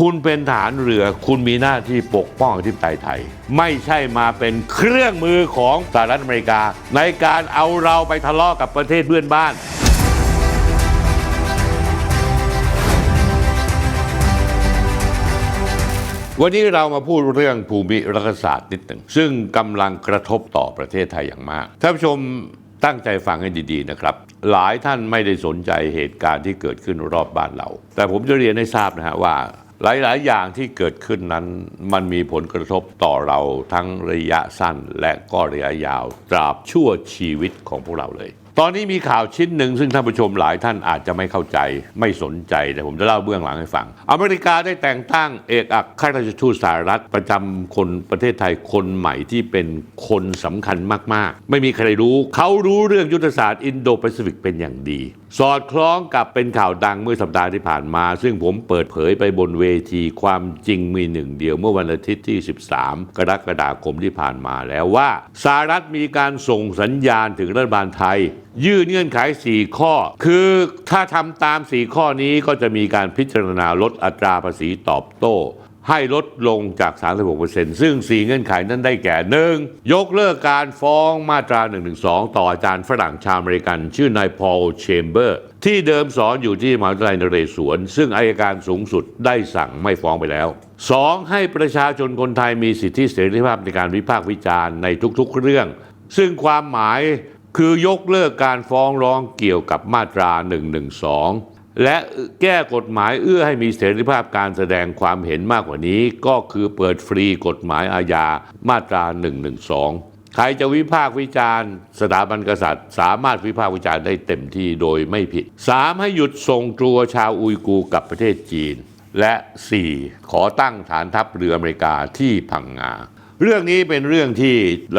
คุณเป็นทหารเรือ คุณมีหน้าที่ปกป้องอธิปไตยไทย ไม่ใช่มาเป็นเครื่องมือของสหรัฐอเมริกา ในการเอาเราไปทะเลาะกับประเทศเพื่อนบ้านวันนี้เรามาพูดเรื่องภูมิรัฐศาสตร์นิดหนึ่งซึ่งกำลังกระทบต่อประเทศไทยอย่างมากท่านผู้ชมตั้งใจฟังให้ดีๆนะครับ หลายท่านไม่ได้สนใจเหตุการณ์ที่เกิดขึ้นรอบบ้านเรา แต่ผมจะเรียนให้ทราบนะฮะว่า หลาย ๆ อย่างที่เกิดขึ้นนั้นมันมีผลกระทบต่อเราทั้งระยะสั้นและก็ระยะยาวตราบชั่วชีวิตของพวกเราเลย ตอนนี้มีข่าวชิ้นหนึ่งซึ่งท่านผู้ชมหลายท่านอาจจะไม่เข้าใจไม่สนใจแต่ผมจะเล่าเบื้องหลังให้ฟัง อเมริกาได้แต่งตั้งเอกอัครราชทูตสหรัฐประจำคนประเทศไทยคนใหม่ที่เป็นคนสำคัญมาก ๆ ไม่มีใครรู้ เขารู้เรื่องยุทธศาสตร์อินโดแปซิฟิกเป็นอย่างดี สอดคล้องกับเป็นข่าวดังเมื่อสัปดาห์ที่ผ่านมา ซึ่งผมเปิดเผยไปบนเวทีความจริงมีหนึ่งเดียวเมื่อวันอาทิตย์ที่ 13 กรกฎาคมที่ผ่านมาแล้วว่าสหรัฐมีการส่งสัญญาณถึงรัฐบาลไทย ยื่นเงื่อนไข 4 ข้อ คือถ้าทำตาม 4 ข้อนี้ก็จะมีการพิจารณาลดอัตราภาษีตอบโต้ ให้ลดลงจาก 36%ซึ่ง 4 เงื่อนไขนั้นได้แก่ 1. ยกเลิกการฟ้องมาตรา 112 ต่ออาจารย์ฝรั่งชาวอเมริกัน ชื่อนายพอลเชมเบอร์ที่เดิมสอนอยู่ที่มหาวิทยาลัยนเรศวร ซึ่งอายการสูงสุดได้สั่งไม่ฟ้องไปแล้ว 2. ให้ประชาชนคนไทยมีสิทธิเสรีภาพในการวิพากษ์วิจารณ์ในทุกๆเรื่อง ซึ่งความหมาย คือยกเลิกการฟ้องร้องเกี่ยวกับมาตรา 112 และแก้กฎหมายเอื้อให้มีเสรีภาพการแสดงความเห็นมากกว่านี้ ก็คือเปิดฟรีกฎหมายอาญามาตรา 112 ใครจะวิพากษ์วิจารณ์ สถาบันกษัตริย์ สามารถวิพากษ์วิจารณ์ได้เต็มที่โดยไม่ผิด 3. ให้หยุดส่งตรัวชาวอุยกูร์กับประเทศจีน และ 4. ขอตั้งฐานทัพเรืออเมริกาที่พังงา เรื่องนี้เป็นเรื่องที่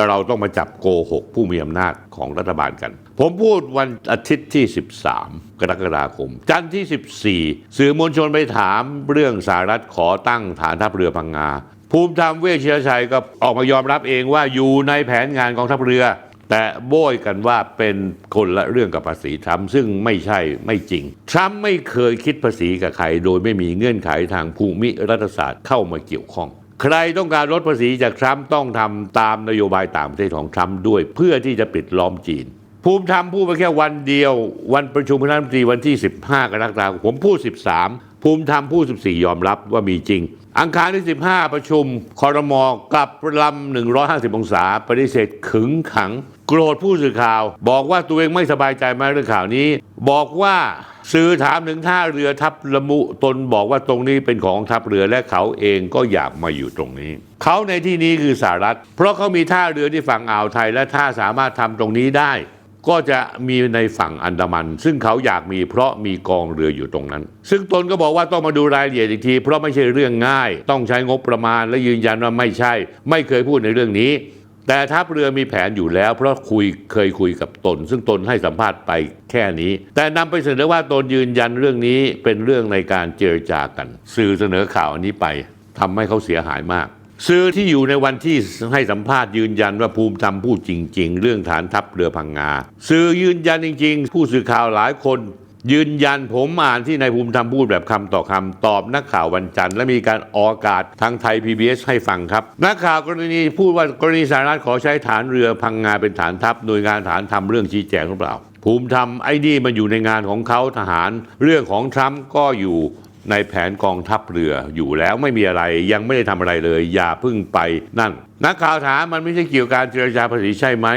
เราต้องมาจับโกหกผู้มีอำนาจของรัฐบาลกัน ผมพูดวันอาทิตย์ที่ 13 กรกฎาคม จันทร์ที่ 14 สื่อมวลชนไปถามเรื่องสหรัฐขอตั้งฐานทัพเรือพังงา ภูมิธรรมเวชชัยก็ออกมายอมรับเองว่าอยู่ในแผนงานกองทัพเรือ แต่โบยกันว่าเป็นคนละเรื่องกับภาษีทรัมป์ซึ่งไม่ใช่ไม่จริง ทรัมป์ไม่เคยคิดภาษีกับใคร โดยไม่มีเงื่อนไขทางภูมิรัฐศาสตร์เข้ามาเกี่ยวข้อง ใครต้องการลดภาษีจากทรัมป์ต้องทำตามนโยบายต่างประเทศของทรัมป์ด้วย เพื่อที่จะปิดล้อมจีน ภูมิธรรมพูดไปแค่วันเดียว วันประชุมคณะรัฐมนตรีวันที่ 15 กรกฎาคมผมพูด 13 ภูมิธรรมพูด 14 ยอมรับว่ามีจริง อังคารที่ 15 ประชุมคอรมอกลับลำ150 องศาปฏิเสธขึงขัง โกรธผู้สื่อข่าว บอกว่าตัวเองไม่สบายใจมากเรื่องข่าวนี้ บอกว่าสื่อถามถึงท่าเรือทัพละมุตนบอกว่าตรงนี้เป็นของทัพเรือและเขาเองก็อยากมาอยู่ตรงนี้ เขาในที่นี้คือสหรัฐ เพราะเขามีท่าเรือที่ฝั่งอ่าวไทยและถ้าสามารถทำตรงนี้ได้ ก็จะมีในฝั่งอันดามัน ซึ่งเขาอยากมีเพราะมีกองเรืออยู่ตรงนั้น ซึ่งตนก็บอกว่าต้องมาดูรายละเอียดอีกที เพราะไม่ใช่เรื่องง่าย ต้องใช้งบประมาณและยืนยันว่าไม่ใช่ ไม่เคยพูดในเรื่องนี้ แต่ทัพเรือมีแผนอยู่แล้ว เพราะคุยเคยคุยกับตน ซึ่งตนให้สัมภาษณ์ไปแค่นี้ แต่นำไปเสนอว่าตนยืนยันเรื่องนี้เป็นเรื่องในการเจรจากัน สื่อเสนอข่าวอันนี้ไปทำให้เขาเสียหายมาก สื่อที่อยู่ในวันที่ให้สัมภาษณ์ยืนยันว่าภูมิธรรมพูดจริง ๆ เรื่องฐานทัพเรือพังงา สื่อยืนยันจริง ๆ ผู้สื่อข่าวหลายคน ยืนยันผมอ่านที่นายภูมิธรรมพูดแบบคำต่อคำตอบนักข่าววันจันทร์และมีการออกอากาศทางไทย PBS ให้ฟังครับ นักข่าวกรณีพูดว่ากรณีสหรัฐขอใช้ฐานเรือพังงาเป็นฐานทัพหน่วยงานฐานทำเรื่องชี้แจงหรือเปล่า ภูมิธรรมไอ้นี่มันอยู่ในงานของเขาทหาร เรื่องของทรัมป์ก็อยู่ในแผนกองทัพเรืออยู่แล้วไม่มีอะไรยังไม่ได้ทำอะไรเลย อย่าพึ่งไปนั่น นักข่าวถามมันไม่ใช่เกี่ยวกับการเจรจาภาษีใช่ไหม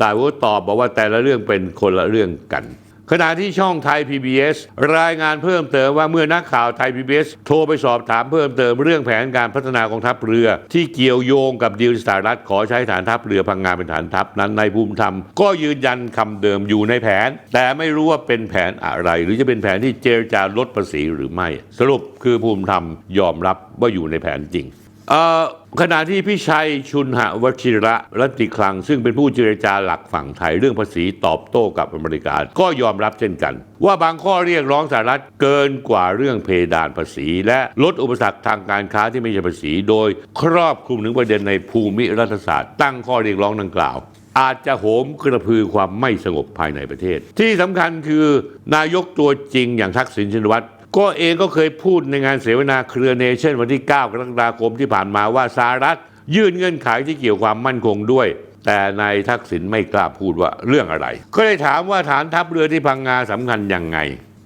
สายวุฒิตอบบอกว่าแต่ละเรื่องเป็นคนละเรื่องกัน ขณะที่ช่องไทย PBS รายงานเพิ่มเติมว่าเมื่อนักข่าวไทย PBS โทรไปสอบถามเพิ่มเติมเรื่องแผนการพัฒนากองทัพเรือ ที่เกี่ยวโยงกับดีลสหรัฐขอใช้ฐานทัพเรือพังงาเป็นฐานทัพนั้นในภูมิธรรม ก็ยืนยันคำเดิมอยู่ในแผน แต่ไม่รู้ว่าเป็นแผนอะไร หรือจะเป็นแผนที่เจรจาลดภาษีหรือไม่ สรุปคือภูมิธรรมยอมรับว่าอยู่ในแผนจริง ขณะที่พี่ชัยชุนหวชิระรัตรีคลัง ซึ่งเป็นผู้เจรจาหลักฝั่งไทยเรื่องภาษีตอบโต้กับอเมริกา ก็ยอมรับเช่นกัน ว่าบางข้อเรียกร้องสหรัฐเกินกว่าเรื่องเพดานภาษี และลดอุปสรรคทางการค้าที่ไม่ใช่ภาษี โดยครอบคลุมถึงประเด็นในภูมิรัฐศาสตร์ ตั้งข้อเรียกร้องดังกล่าว อาจจะโหมกระพือความไม่สงบภายในประเทศ ที่สำคัญคือนายกตัวจริงอย่างทักษิณชินวัตร ก็เองก็เคยพูดในงานเสวนาเครือเนชั่นวันที่ 9 กรกฎาคมที่ผ่านมาว่าสหรัฐยื่นเงื่อนไขที่เกี่ยวความมั่นคงด้วย แต่นายทักษิณไม่กล้าพูดว่าเรื่องอะไร ก็เลยถามว่าฐานทัพเรือที่พังงาสำคัญยังไง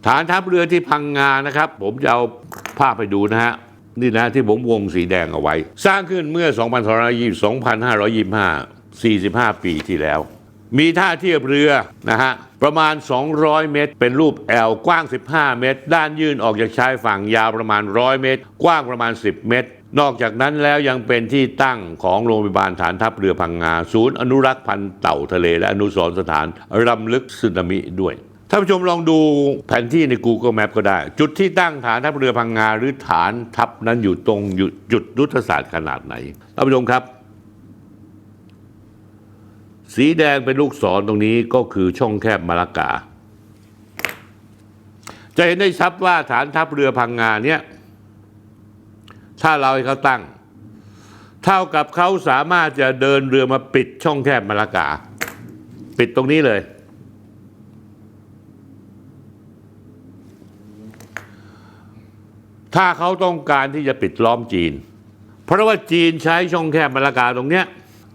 ฐานทัพเรือที่พังงานะครับ ผมจะเอาภาพไปดูนะฮะนี่นะที่ผมวงสีแดงเอาไว้ สร้างขึ้นเมื่อ 2520 2525 45 ปีที่แล้ว มีท่าเทียบเรือนะฮะ ประมาณ 200 เมตร เป็นรูปแอลกว้าง 15 เมตร ด้านยื่นออกจากชายฝั่งยาวประมาณ 100 เมตร กว้างประมาณ 10 เมตร นอกจากนั้นแล้วยังเป็นที่ตั้งของโรงพยาบาลฐานทัพเรือพังงา ศูนย์อนุรักษ์พันธุ์เต่าทะเล และอนุสรณ์สถานรำลึกสึนามิด้วยท่านผู้ชมลองดูแผนที่ใน Google Map ก็ได้ จุดที่ตั้งฐานทัพเรือพังงาหรือฐานทัพนั้นอยู่ตรงจุดยุทธศาสตร์ขนาดไหนท่านผู้ชมครับ สีแดงเป็นลูกศรตรงนี้ก็คือช่องแคบมาลากา จะเห็นได้ชัดว่าฐานทัพเรือพังงานเนี่ย ถ้าเราให้เขาตั้ง เท่ากับเขาสามารถจะเดินเรือมาปิดช่องแคบมาลากา ปิดตรงนี้เลย ถ้าเขาต้องการที่จะปิดล้อมจีน เพราะว่าจีนใช้ช่องแคบมาลากาตรงเนี้ย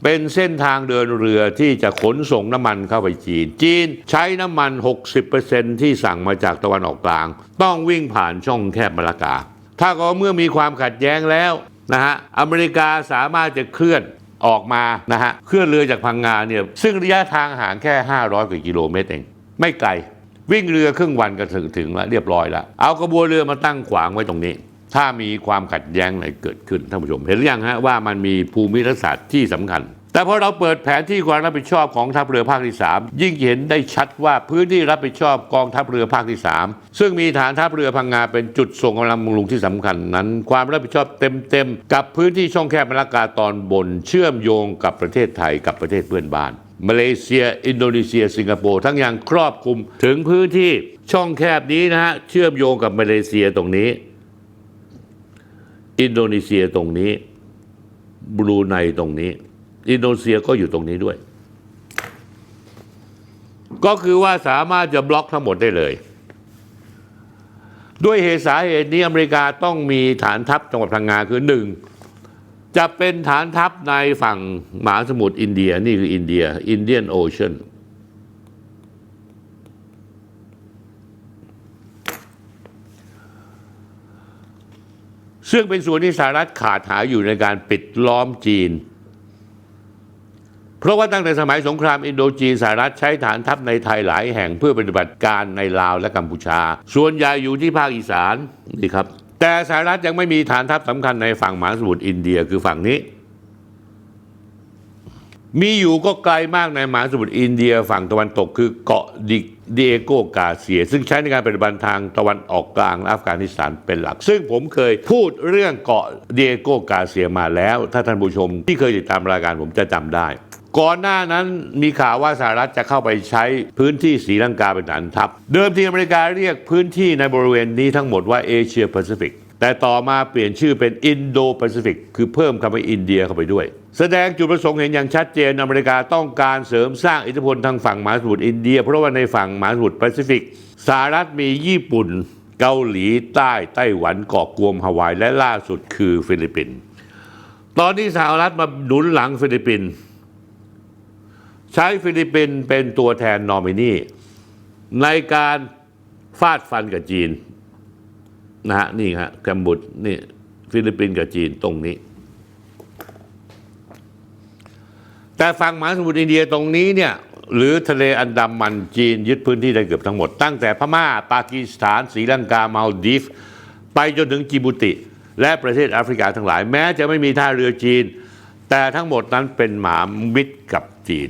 เป็นเส้นทางเดินเรือที่จะขนส่งน้ำมันเข้าไปจีน จีนใช้น้ำมัน 60%ที่สั่งมาจากตะวันออกกลาง ต้องวิ่งผ่านช่องแคบมาลากา ถ้าก็เมื่อมีความขัดแย้งแล้วนะฮะอเมริกาสามารถจะเคลื่อนออกมานะฮะเคลื่อนเรือจากพังงาเนี่ยซึ่งระยะทางห่างแค่ 500กว่ากิโลเมตรเอง ไม่ไกล วิ่งเรือครึ่งวันก็ถึงถึงแล้วเรียบร้อยแล้วเอากระบวนเรือมาตั้งขวางไว้ตรงนี้ ถ้ามีความขัดแย้งอะไรเกิดขึ้นท่านผู้ชม เห็นหรือยังฮะว่ามันมีภูมิรัศาสตร์ที่สำคัญ แต่พอเราเปิดแผนที่ความรับผิดชอบของทัพเรือภาคที่ 3 ยิ่งเห็นได้ชัดว่าพื้นที่รับผิดชอบกองทัพเรือภาคที่ 3 ซึ่งมีฐานทัพเรือพังงาเป็นจุดส่งกำลังบำรุงที่สำคัญนั้น ความรับผิดชอบเต็มๆ กับพื้นที่ช่องแคบมาลากาตอนบน เชื่อมโยงกับประเทศไทยกับประเทศเพื่อนบ้านมาเลเซีย อินโดนีเซีย สิงคโปร์ทั้งอย่างครอบคลุมถึงพื้นที่ช่องแคบนี้นะฮะเชื่อมโยงกับมาเลเซียตรงนี้ อินโดนีเซียตรงนี้บรูไนตรงนี้ อินโดนีเซียก็อยู่ตรงนี้ด้วย ก็คือว่าสามารถจะบล็อกทั้งหมดได้เลย ด้วยเหตุสาเหตุนี้อเมริกาต้องมีฐานทัพจังหวัดพังงาคือหนึ่งจะเป็นฐานทัพในฝั่งมหาสมุทรอินเดียนี่คืออินเดียอินเดียนโอเชียนซึ่งเป็นส่วนที่สหรัฐขาดหายอยู่ในการปิดล้อมจีน เพราะว่าตั้งแต่สมัยสงครามอินโดจีนสหรัฐใช้ฐานทัพในไทยหลายแห่งเพื่อปฏิบัติการในลาวและกัมพูชา ส่วนใหญ่อยู่ที่ภาคอีสานนี่ครับ แต่สหรัฐยังไม่มีฐานทัพสำคัญในฝั่งมหาสมุทรอินเดียคือฝั่งนี้ มีอยู่ก็ไกลมากในมหาสมุทรอินเดียฝั่งตะวันตกคือเกาะดิเดโกกาเซีย ซึ่งใช้ในการปฏิบัติทางตะวันออกกลางและอัฟกานิสถานเป็นหลัก ซึ่งผมเคยพูดเรื่องเกาะเดโกกาเซียมาแล้ว ถ้าท่านผู้ชมที่เคยติดตามรายการผมจะจำได้ ก่อนหน้านั้นมีข่าวว่าสหรัฐจะเข้าไปใช้พื้นที่สีลังกาเป็นฐานทัพ เดิมทีอเมริกาเรียกพื้นที่ในบริเวณนี้ทั้งหมดว่าเอเชียแปซิฟิกแต่ต่อมาเปลี่ยนชื่อเป็นอินโดแปซิฟิกคือเพิ่มคำว่าอินเดียเข้าไปด้วย แสดงจุดประสงค์เห็นอย่างชัดเจนอเมริกาต้องการเสริมสร้างอิทธิพลทางฝั่งมหาสมุทรอินเดีย เพราะว่าในฝั่งมหาสมุทรแปซิฟิกสหรัฐมีญี่ปุ่น เกาหลีใต้ไต้หวันเกาะกวมฮาวายและล่าสุดคือฟิลิปปินส์ตอนนี้สหรัฐมาหนุนหลังฟิลิปปินส์ ใช้ฟิลิปปินส์เป็นตัวแทนนอมินีในการฟาดฟันกับจีนนะฮะนี่ฮะกัมบุดนี่ฟิลิปปินส์กับจีนตรงนี้ แต่ฝั่งมหาสมุทรอินเดียตรงนี้เนี่ยหรือทะเลอันดามันจีนยึดพื้นที่ได้เกือบทั้งหมด ตั้งแต่พม่า ปากีสถานศรีลังกามาลดีฟ ไปจนถึงจิบูติ และประเทศแอฟริกาทั้งหลาย แม้จะไม่มีท่าเรือจีน แต่ทั้งหมดนั้นเป็นหมามิตรกับจีน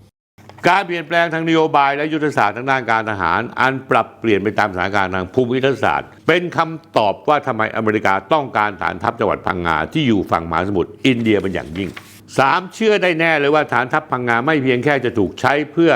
การเปลี่ยนแปลงทางนโยบายและยุทธศาสตร์ทางด้านการทหาร อันปรับเปลี่ยนไปตามสถานการณ์ทางภูมิรัศาสตร์ เป็นคำตอบว่าทำไมอเมริกาต้องการฐานทัพจังหวัดพังงาที่อยู่ฝั่งมหาสมุทรอินเดียเป็นอย่างยิ่งสามเชื่อได้แน่เลยว่าฐานทัพพังงาไม่เพียงแค่จะถูกใช้เพื่อ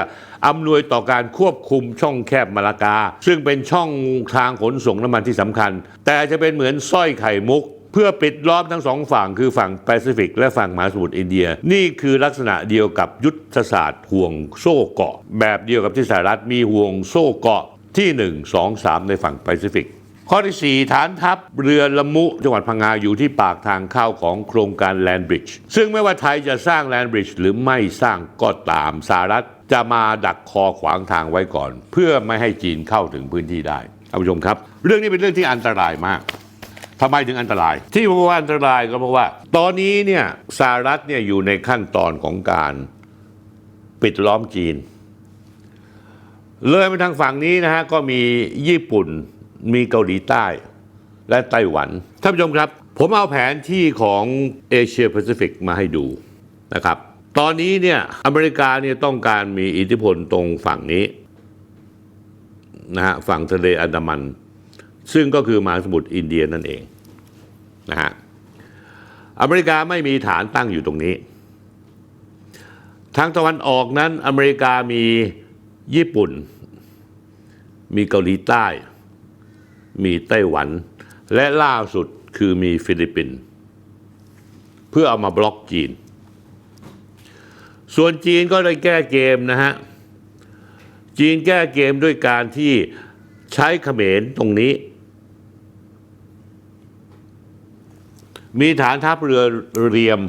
อำนวยต่อการควบคุมช่องแคบมาลากา ซึ่งเป็นช่องทางขนส่งน้ำมันที่สำคัญ แต่จะเป็นเหมือนสร้อยไข่มุก เพื่อปิดล้อมทั้งสองฝั่งคือฝั่งแปซิฟิกและฝั่งมหาสมุทรอินเดีย นี่คือลักษณะเดียวกับยุทธศาสตร์ห่วงโซ่เกาะ แบบเดียวกับที่สหรัฐมีห่วงโซ่เกาะที่ 1 2 3 ในฝั่งแปซิฟิกข้อที่ 4 ฐานทัพเรือละมุ จังหวัดพังงาอยู่ที่ปากทางเข้าของโครงการแลนบริดจ์ซึ่งไม่ว่าไทยจะสร้างแลนบริดจ์หรือไม่สร้างก็ตามสหรัฐจะมาดักคอขวางทางไว้ก่อน เพื่อไม่ให้จีนเข้าถึงพื้นที่ได้ท่านผู้ชมครับ เรื่องนี้เป็นเรื่องที่อันตรายมาก ทำไมถึงอันตราย ที่ผมว่าอันตรายก็เพราะว่า ตอนนี้เนี่ยสหรัฐเนี่ยอยู่ในขั้นตอนของการปิดล้อมจีน เลยไปทางฝั่งนี้นะฮะก็มีญี่ปุ่นมีเกาหลีใต้ และไต้หวันท่านผู้ชมครับ ผมเอาแผนที่ของเอเชียแปซิฟิกมาให้ดูนะครับ ตอนนี้เนี่ยอเมริกาเนี่ยต้องการมีอิทธิพลตรงฝั่งนี้นะฮะฝั่งทะเลอันดามัน ซึ่งก็คือมหาสมุทรอินเดียนั่นเองนะฮะอเมริกาไม่มีฐานตั้งอยู่ตรงนี้ ทางตะวันออกนั้นอเมริกามีญี่ปุ่น มีเกาหลีใต้ มีไต้หวัน และล่าสุดคือมีฟิลิปปินส์เพื่อเอามาบล็อกจีน ส่วนจีนก็ได้แก้เกมนะฮะ จีนแก้เกมด้วยการที่ใช้เขมรตรงนี้ มีฐานทัพเรือเรียม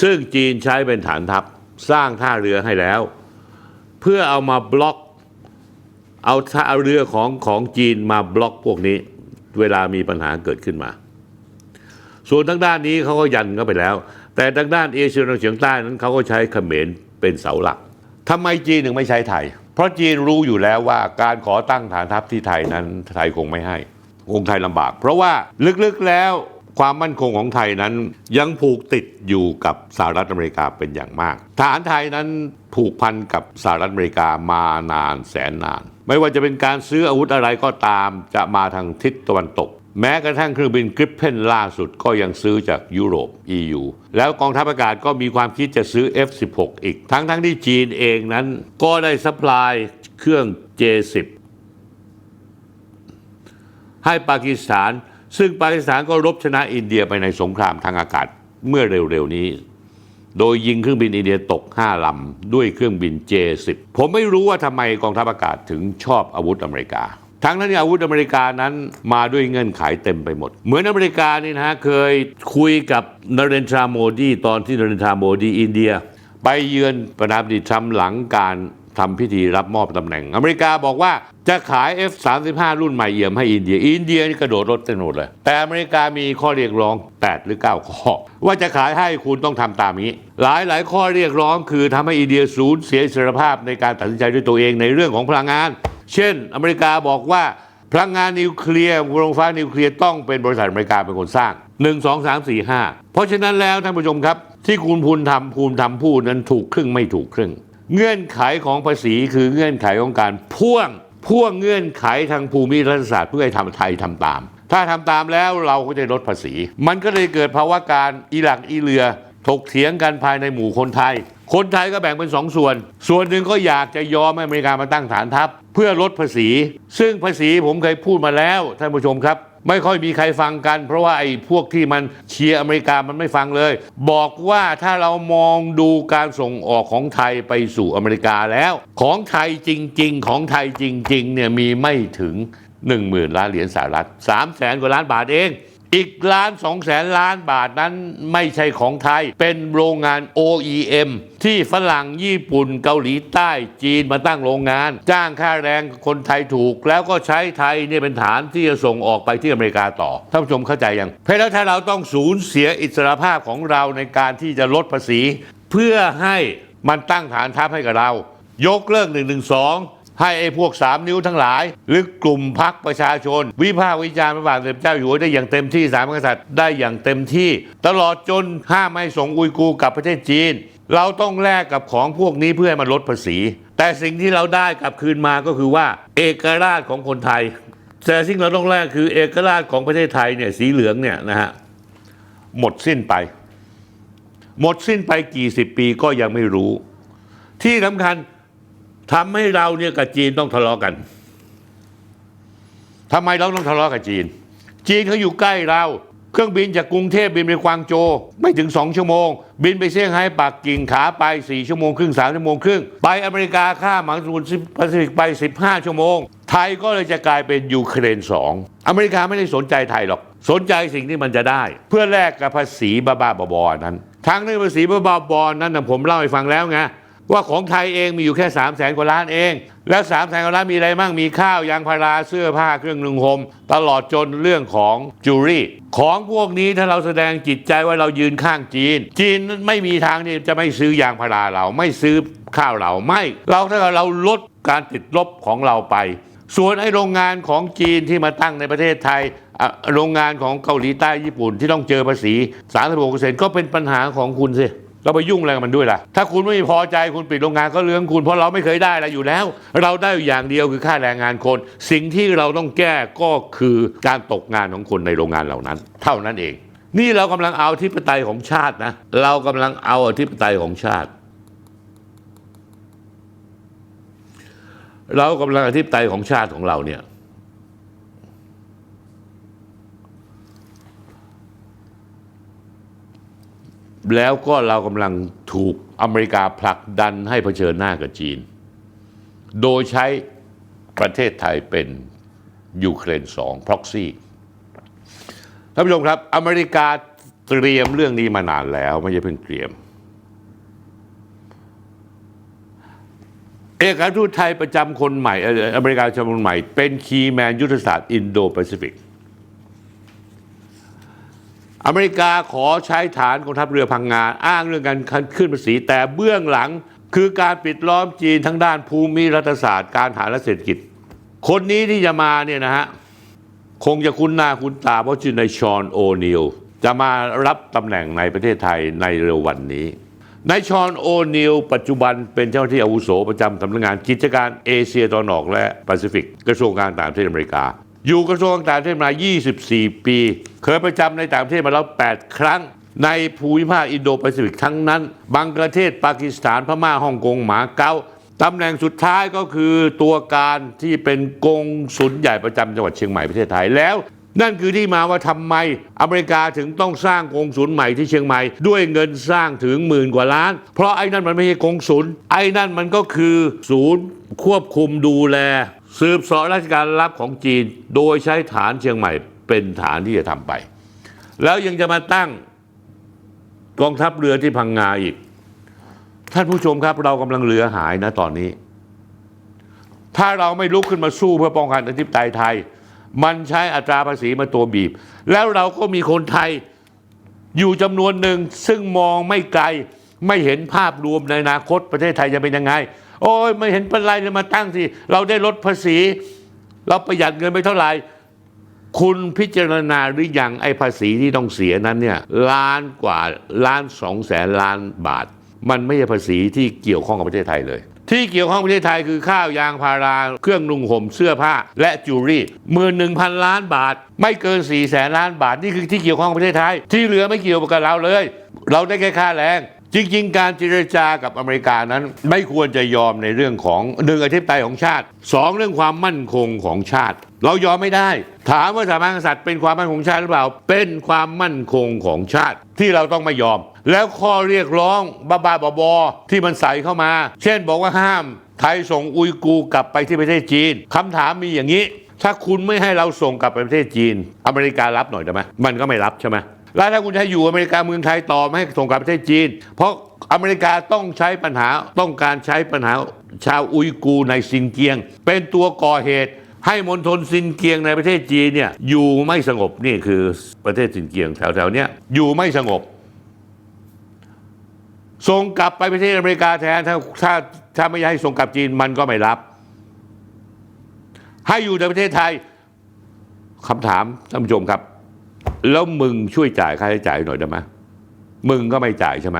ซึ่งจีนใช้เป็นฐานทัพสร้างท่าเรือให้แล้ว เพื่อเอามาบล็อก เอาท่าเรือของของจีนมาบล็อกพวกนี้ เวลามีปัญหาเกิดขึ้นมา ส่วนทางด้านนี้เขาก็ยันเข้าไปแล้ว แต่ทางด้านเอเชียตะวันออกเฉียงใต้นั้นเขาก็ใช้เขมรเป็นเสาหลักทำไมจีนถึงไม่ใช้ไทย เพราะจีนรู้อยู่แล้วว่าการขอตั้งฐานทัพที่ไทยนั้นไทยคงไม่ให้คงไทยลำบาก เพราะว่าลึกๆแล้ว ความมั่นคงของไทยนั้นยังผูกติดอยู่กับสหรัฐอเมริกาเป็นอย่างมากฐานไทยนั้นผูกพันกับสหรัฐอเมริกามานานแสนนาน ไม่ว่าจะเป็นการซื้ออาวุธอะไรก็ตามจะมาทางทิศตะวันตก แม้กระทั่งเครื่องบินกริปเพนล่าสุดก็ยังซื้อจากยุโรป EU แล้วกองทัพอากาศก็มีความคิดจะซื้อ F16 อีก ทั้งทั้งที่จีนเองนั้นก็ได้ซัพพลายเครื่อง J10 ให้ปากีสถาน ซึ่งปากีสถานก็รบชนะอินเดียไปในสงครามทางอากาศเมื่อเร็วๆนี้ โดยยิงเครื่องบินอินเดียตก 5 ลำ ด้วยเครื่องบิน J10 ผมไม่รู้ว่าทำไมกองทัพอากาศถึงชอบอาวุธอเมริกา ทั้งนั้นอาวุธอเมริกานั้นมาด้วยเงื่อนไขเต็มไปหมด เหมือนอเมริกานี่นะฮะเคยคุยกับนเรนทราโมดีตอนที่นเรนทราโมดีอินเดีย ไปเยือนประธานาธิบดีทรัมป์หลังการ ทำพิธีรับมอบตำแหน่ง อเมริกาบอกว่าจะขาย F35 รุ่นใหม่เอี่ยมให้อินเดีย อินเดียนี่กระโดดรถเต้นหมดเลย แต่อเมริกามีข้อเรียกร้อง 8 หรือ 9 ข้อ ว่าจะขายให้คุณต้องทำตามนี้ หลายหลายข้อเรียกร้องคือทำให้อินเดียสูญเสียอิสรภาพในการตัดสินใจด้วยตัวเองในเรื่องของพลังงาน เช่น อเมริกาบอกว่าพลังงานนิวเคลียร์โรงไฟฟ้านิวเคลียร์ต้องเป็นบริษัทอเมริกาเป็นคนสร้าง 1 2 3 4 5 เพราะฉะนั้นแล้วท่านผู้ชมครับ ที่คุณพูนทำภูมิทำพูดนั้นถูกครึ่งไม่ถูกครึ่ง เงื่อนไขของภาษีคือเงื่อนไขของการพ่วงพ่วงเงื่อนไขทางภูมิรัฐศาสตร์เพื่อให้ทำไทยทำตาม ถ้าทำตามแล้วเราก็จะลดภาษี มันก็เลยเกิดภาวะการอีหลักอีเรือถกเถียงกันภายในหมู่คนไทย คนไทยก็แบ่งเป็นสองส่วน ส่วนหนึ่งก็อยากจะยอมให้อเมริกามาตั้งฐานทัพ เพื่อลดภาษี ซึ่งภาษีผมเคยพูดมาแล้วท่านผู้ชมครับ ไม่ค่อยมีใครฟังกัน เพราะว่าไอ้พวกที่มันเชียร์อเมริกามันไม่ฟังเลย บอกว่าถ้าเรามองดูการส่งออกของไทยไปสู่อเมริกาแล้ว ของไทยจริง ๆ ของไทยจริงๆเนี่ยมีไม่ถึง 1 0,000 ล้านเหรียญสหรัฐ3แสนกว่าล้านบาทเอง อีกล้านสองแสนล้านบาทนั้นไม่ใช่ของไทย เป็นโรงงาน OEM ที่ฝรั่งญี่ปุ่นเกาหลีใต้จีนมาตั้งโรงงาน จ้างค่าแรงคนไทยถูก แล้วก็ใช้ไทยเนี่ยเป็นฐานที่จะส่งออกไปที่อเมริกาต่อท่านผู้ชมเข้าใจยังเพราะถ้าเราต้องสูญเสียอิสรภาพของเราในการที่จะลดภาษี เพื่อให้มันตั้งฐานทัพให้กับเรา ยกเลิก1นึ ให้ไอ้พวก3นิ้วทั้งหลาย หรือกลุ่มพักประชาชน วิพากษ์วิจารณ์พระบาทสมเด็จเจ้าอยู่หัวได้อย่างเต็มที่สามกษัตริย์ได้อย่างเต็มที่ ตลอดจนห้ามไม่ส่งอุยกูกลับประเทศจีน เราต้องแลกกับของพวกนี้เพื่อให้มันลดภาษี แต่สิ่งที่เราได้กลับคืนมาก็คือว่า เอกราชของคนไทยแต่สิ่งเราต้องแลกคือเอกราชของประเทศไทยเนี่ยสีเหลืองเนี่ยนะฮะหมดสิ้นไป หมดสิ้นไปกี่สิบปีก็ยังไม่รู้ ที่สำคัญ ทำให้เราเนี่ยกับจีนต้องทะเลาะกันทำไมเราต้องทะเลาะกับจีน จีนเขาอยู่ใกล้เราเครื่องบินจากกรุงเทพบินไปกวางโจวไม่ถึงสองชั่วโมง บินไปเซี่ยงไฮ้ปักกิ่งขาไปสี่ชั่วโมงครึ่งสามชั่วโมงครึ่ง ไปอเมริกาข้ามมหาสมุทรแปซิฟิกไปสิบห้าชั่วโมง ไทยก็เลยจะกลายเป็นยูเครนสองอเมริกาไม่ได้สนใจไทยหรอก สนใจสิ่งที่มันจะได้ เพื่อแลกกับภาษีบ้าๆบอๆนั้นทั้งเรื่องภาษีบ้าๆบอๆนั้นผมเล่าให้ฟังแล้วไง ว่าของไทยเองมีอยู่แค่3 0 0แสนกว่าล้านเอง แล้ว3 0 0แสนกว่าล้านมีอะไรบ้างมีข้าวยางพาราเสื้อผ้าเครื่องนึ่งห่มตลอดจนเรื่องของจูรี่ของพวกนี้ถ้าเราแสดงจิตใจว่าเรายืนข้างจีน จีนไม่มีทางที่จะไม่ซื้อยางพาราเราไม่ซื้อข้าวเราไม่ เราถ้าเราลดการติดลบของเราไป ส่วนไอ้โรงงานของจีนที่มาตั้งในประเทศไทยโรงงานของเกาหลีใต้ญี่ปุ่นที่ต้องเจอภาษี 36%ก็เป็นปัญหาของคุณสิ เราไปยุ่งอะไรกับมันด้วยล่ะ ถ้าคุณไม่พอใจคุณปิดโรงงานก็เรื่องคุณเพราะเราไม่เคยได้อะไรอยู่แล้ว เราได้อย่างเดียวคือค่าแรงงานคน สิ่งที่เราต้องแก้ก็คือการตกงานของคนในโรงงานเหล่านั้น เท่านั้นเอง นี่เรากำลังเอาอธิปไตยของชาตินะ เรากำลังเอาอธิปไตยของชาติ เรากำลังอธิปไตยของชาติของเราเนี่ย แล้วก็เรากำลังถูกอเมริกาผลักดันให้เผชิญหน้ากับจีน โดยใช้ประเทศไทยเป็นยูเครน2 proxy ท่านผู้ชมครับ อเมริกาเตรียมเรื่องนี้มานานแล้วไม่ใช่เพิ่งเตรียม เอกอัครทูตไทยประจำคนใหม่เอ่ออเมริกาประจำคนใหม่ เป็นคีย์แมนยุทธศาสตร์อินโดแปซิฟิก อเมริกาขอใช้ฐานกองทัพเรือพังงานอ้างเรื่องการขึ้นภาษีแต่เบื้องหลังคือการปิดล้อมจีนทั้งด้านภูมิรัฐศาสตร์การฐาและเศรษฐกิจ คนนี้ที่จะมาเนี่ยนะฮะคงจะคุ้นหน้าคุ้นตาเพราะชื่อนายชอนโอนิลจะมารับตำแหน่งในประเทศไทยในเร็ววันนี้นายชอนโอนิลปัจจุบันเป็นเจ้าหน้าที่อาวุโสประจำสำนักงานกิจการเอเชียตะวันออกและแปซิฟิกกระทรวงการต่างประเทศอเมริกา อยู่กระทรวงต่างประเทศมา 24 ปี เคยประจำในต่างประเทศมาแล้ว 8 ครั้ง ในภูมิภาคอินโดแปซิฟิกทั้งนั้น บังกลาเทศ ปากีสถาน พม่า ฮ่องกง หมาเก๊าตำแหน่งสุดท้ายก็คือตัวการที่เป็นกงสุลใหญ่ประจำจังหวัดเชียงใหม่ประเทศไทยแล้วนั่นคือที่มาว่าทำไมอเมริกาถึงต้องสร้างกงสุลใหม่ที่เชียงใหม่ ด้วยเงินสร้างถึงหมื่นกว่าล้าน เพราะไอ้นั่นมันไม่ใช่กงสุลไอ้นั่นมันก็คือศูนย์ควบคุมดูแล สืบสอบราชการลับของจีน โดยใช้ฐานเชียงใหม่เป็นฐานที่จะทำไป แล้วยังจะมาตั้งกองทัพเรือที่พังงาอีก ท่านผู้ชมครับ เรากำลังเรือหายนะตอนนี้ ถ้าเราไม่ลุกขึ้นมาสู้เพื่อป้องกันอธิปไตยไทย มันใช้อัตราภาษีมาตัวบีบ แล้วเราก็มีคนไทยอยู่จำนวนหนึ่งซึ่งมองไม่ไกลไม่เห็นภาพรวมในอนาคตประเทศไทยจะเป็นยังไง โอ้ยไม่เห็นเป็นไรเลยมาตั้งสิ เราได้ลดภาษี เราประหยัดเงินไปเท่าไหร่ คุณพิจารณาหรือยังไอ้ภาษีที่ต้องเสียนั้นเนี่ยล้านกว่าล้านสองแสนล้านบาท มันไม่ใช่ภาษีที่เกี่ยวข้องกับประเทศไทยเลยที่เกี่ยวข้องประเทศไทยคือข้าวยางพาราเครื่องนุ่งห่มเสื้อผ้า และจูรี่หมื่นหนึ่งพันล้านบาท ไม่เกิน4ี่แสนล้านบาท นี่คือที่เกี่ยวข้องกับประเทศไทย ที่เหลือไม่เกี่ยวกับเราเลย เราได้แค่ค่าแรง จริง ๆ การเจรจากับอเมริกานั้นไม่ควรจะยอมในเรื่องของหนึ่งอธิปไตยของชาติสองเรื่องความมั่นคงของชาติ เรายอมไม่ได้ ถามว่าสถาบันกษัตริย์เป็นความมั่นคงชาติหรือเปล่า เป็นความมั่นคงของชาติที่เราต้องไม่ยอม แล้วข้อเรียกร้องบ้าๆบอๆที่มันใส่เข้ามา เช่นบอกว่าห้าม ไทยส่งอุยกูร์กลับไปที่ประเทศจีนคำถามมีอย่างนี้ ถ้าคุณไม่ให้เราส่งกลับไปประเทศจีน อเมริการับหน่อยได้ไหมมันก็ไม่รับใช่ไหม แล้วถ้าคุณจะอยู่อเมริกาเมืองไทยต่อไม่ให้ส่งกลับประเทศจีน เพราะอเมริกาต้องใช้ปัญหาต้องการใช้ปัญหาชาวอุยกูร์ในซินเกียง เป็นตัวก่อเหตุให้มณฑลซินเกียงในประเทศจีนเนี่ยอยู่ไม่สงบนี่คือประเทศซินเกียงแถวๆเนี้ยอยู่ไม่สงบส่งกลับไปประเทศอเมริกาแทนถ้าถ้าถ้าไม่ให้ส่งกลับจีนมันก็ไม่รับ ให้อยู่ในประเทศไทยคำถามท่านผู้ชมครับ แล้วมึงช่วยจ่ายค่าใช้จ่ายหน่อยได้ไหมมึงก็ไม่จ่ายใช่ไหม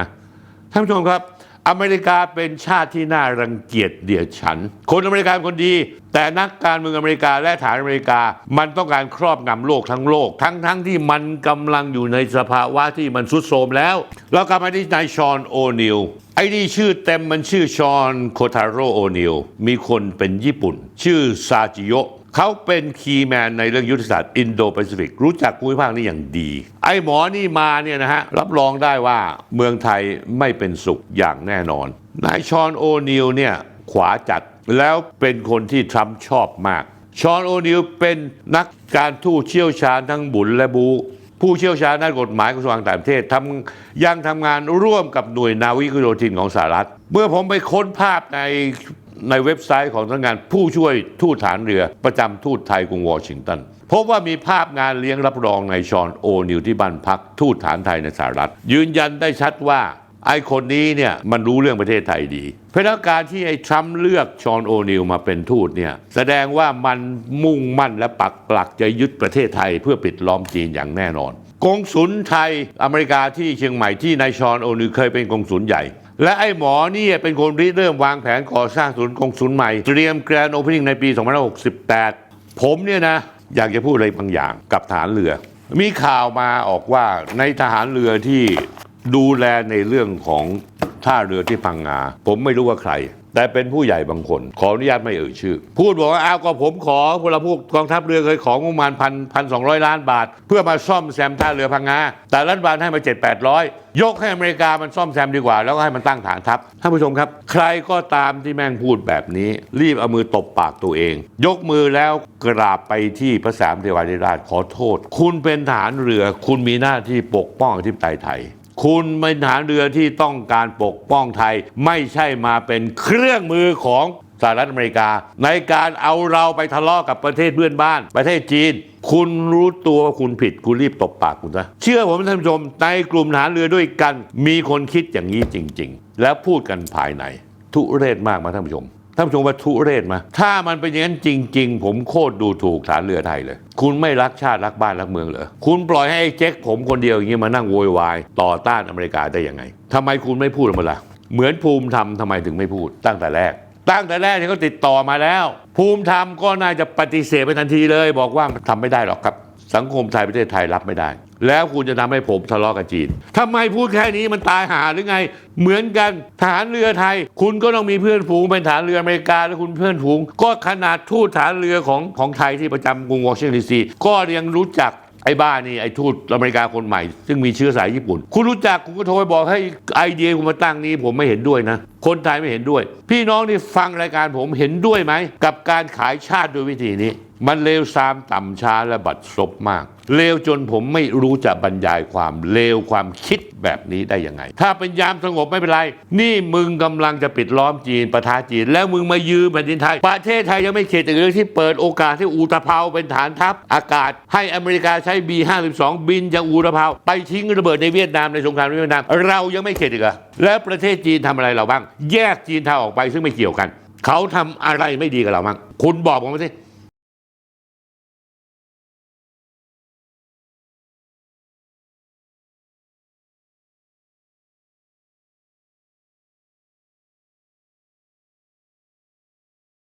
ท่านผู้ชมครับ อเมริกาเป็นชาติที่น่ารังเกียจเดียดฉัน คนอเมริกาเป็นคนดี แต่นักการเมืองอเมริกาและฐานอเมริกา มันต้องการครอบงำโลกทั้งโลก ทั้งทั้งที่มันกำลังอยู่ในสภาวะที่มันสุดโทรมแล้วเรากลับมาที่นายชอนโอนิลไอ้นี่ชื่อเต็มมันชื่อชอนโคทาโรโอนิลมีคนเป็นญี่ปุ่น ชื่อซาจิโยะ เขาเป็นคีย์แมนในเรื่องยุทธศาสตร์อินโดแปซิฟิกรู้จักภูมิภาคนี้อย่างดี ไอ้หมอนี่มาเนี่ยนะฮะ รับรองได้ว่าเมืองไทยไม่เป็นสุขอย่างแน่นอน นายชอนโอนิลเนี่ยขวาจัดแล้วเป็นคนที่ทรัมป์ชอบมาก ชอนโอนิลเป็นนักการทูตเชี่ยวชาญทั้งบุญและบู ผู้เชี่ยวชาญด้านกฎหมายกระทรวงต่างประเทศทำยังทำงานร่วมกับหน่วยนาวิกโยธินของสหรัฐ เมื่อผมไปค้นภาพใน ในเว็บไซต์ของสำนักงานผู้ช่วยทูตฐานเรือประจำทูตไทยกรุงวอชิงตันพบว่ามีภาพงานเลี้ยงรับรองในชอนโอนิวที่บ้านพักทูตฐานไทยในสหรัฐ ยืนยันได้ชัดว่าไอคนนี้เนี่ยมันรู้เรื่องประเทศไทยดี เพราะการที่ไอ้ทรัมป์เลือกชอนโอนิลมาเป็นทูตเนี่ยแสดงว่ามันมุ่งมั่นและปักหลักจะยึดประเทศไทยเพื่อปิดล้อมจีนอย่างแน่นอนกงสุลไทยอเมริกาที่เชียงใหม่ที่นายชอนโอนิลเคยเป็นกงสุลใหญ่ และไอ้หมอนี่เป็นคนริเริ่มวางแผนก่อสร้างศูนย์กงศูนย์ใหม่ เตรียมแกรนด์โอเพนนิ่งในปี 2568 ผมเนี่ยนะ อยากจะพูดอะไรบางอย่างกับฐานเรือ มีข่าวมาออกว่าในทหารเรือที่ดูแลในเรื่องของท่าเรือที่พังงา ผมไม่รู้ว่าใคร แต่เป็นผู้ใหญ่บางคน ขออนุญาตไม่เอ่ยชื่อ พูดบอกว่าอ้าวก็ผมขอพวกเราพวกกองทัพเรือเคยของบประมาณพันพันสองล้านบาท เพื่อมาซ่อมแซมท่าเรือพังงาแต่รัฐบาลให้มาเจ็ดแปดร้อยยกให้อเมริกามันซ่อมแซมดีกว่า แล้วก็ให้มันตั้งฐานทัพท่านผู้ชมครับ ใครก็ตามที่แม่งพูดแบบนี้ รีบเอามือตบปากตัวเอง ยกมือแล้วกราบไปที่พระสามเทวาธิราชขอโทษ คุณเป็นทหารเรือ คุณมีหน้าที่ปกป้องอธิปไตยไทย คุณเป็นทหารเรือที่ต้องการปกป้องไทย ไม่ใช่มาเป็นเครื่องมือของสหรัฐอเมริกา ในการเอาเราไปทะเลาะกับประเทศเพื่อนบ้าน ประเทศจีน คุณรู้ตัวว่าคุณผิด คุณรีบตบปากคุณนะเชื่อผมท่านผู้ชม ในกลุ่มทหารเรือด้วยกัน มีคนคิดอย่างนี้จริง ๆ แล้วพูดกันภายใน ทุเรศมากมาท่านผู้ชมท่านผู้ชมว่าทุเรศมา ถ้ามันเป็นอย่างนั้นจริง ๆ ผมโคตรดูถูกฐานเรือไทยเลย คุณไม่รักชาติรักบ้านรักเมืองเหรอคุณปล่อยให้ไอ้เจ๊กผมคนเดียวอย่างนี้มานั่งโวยวายต่อต้านอเมริกาได้ยังไงทำไมคุณไม่พูดออกมาล่ะเหมือนภูมิธรรมทำไมถึงไม่พูดตั้งแต่แรก ตั้งแต่แรกเนี่ยเขาติดต่อมาแล้ว ภูมิธรรมก็น่าจะปฏิเสธไปทันทีเลย บอกว่าทำไม่ได้หรอกครับ สังคมไทยประเทศไทยรับไม่ได้ แล้วคุณจะทำให้ผมทะเลาะกับจีนทำไมพูดแค่นี้มันตายหาหรือไง เหมือนกันฐานเรือไทย คุณก็ต้องมีเพื่อนฝูงเป็นฐานเรืออเมริกาแล้วคุณเพื่อนฝูง ก็ขนาดทูตฐานเรือของของไทยที่ประจำกรุงวอชิงตันดีซีก็ยังรู้จักไอ้บ้านี่ไอ้ทูตอเมริกาคนใหม่ ซึ่งมีเชื้อสายญี่ปุ่น คุณรู้จักคุณก็โทรไปบอกให้ไอเดียคุณมาตั้งนี้ผมไม่เห็นด้วยนะ คนไทยไม่เห็นด้วย พี่น้องที่ฟังรายการผมเห็นด้วยไหม กับการขายชาติด้วยวิธีนี้ มันเลวซามต่ำช้าและบัดซบมาก เลวจนผมไม่รู้จะบรรยายความเลวความคิดแบบนี้ได้ยังไง ถ้าเป็นยามสงบไม่เป็นไร นี่มึงกำลังจะปิดล้อมจีนประทาจีน แล้วมึงมายืมแผ่นดินไทย ประเทศไทยยังไม่เข็ดจากเรื่องที่เปิดโอกาสที่อูตะเภาเป็นฐานทัพอากาศ ให้อเมริกาใช้ B52 บินจากอูตะเภาไปทิ้งระเบิดในเวียดนามในสงครามเวียดนาม เรายังไม่เข็ดอีกเหรอแล้วประเทศจีนทำอะไรเราบ้าง แยกจีนเทาออกไปซึ่งไม่เกี่ยวกัน เขาทำอะไรไม่ดีกับเราบ้างคุณบอกผมมาสิ